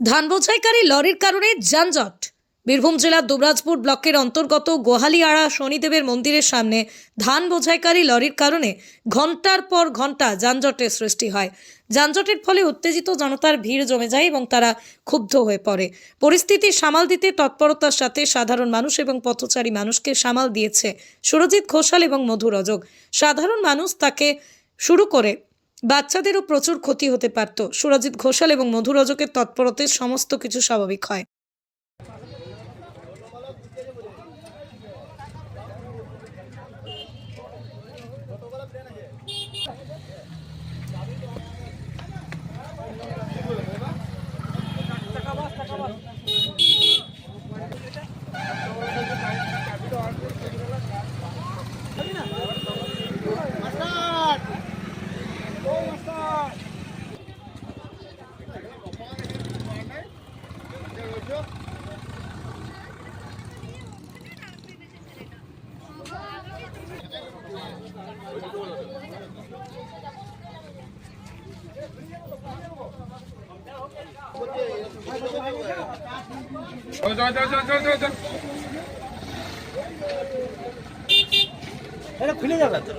ধান বোঝাইকারী লরির কারণে যানজট। বীরভূম জেলার দুবরাজপুর ব্লকের অন্তর্গত গোহালিয়াড়া শনিদেবের মন্দিরের সামনে ধান বোঝাইকারী লরির কারণে ঘণ্টার পর ঘণ্টা যানজটের সৃষ্টি হয়। যানজটের ফলে উত্তেজিত জনতার ভিড় জমে যায় এবং তারা ক্ষুব্ধ হয়ে পড়ে। পরিস্থিতি সামাল দিতে তৎপরতার সাথে সাধারণ মানুষ এবং পথচারী মানুষকে সামাল দিয়েছে সুরজিৎ ঘোষাল এবং মধু রজক সাধারণ মানুষ তাকে শুরু করে বাচ্চাদেরও প্রচুর ক্ষতি হতে পারত। সুরজিৎ ঘোষাল এবং মধু রজকের সমস্ত কিছু স্বাভাবিক হয়। এটা খুলে যাবে তো।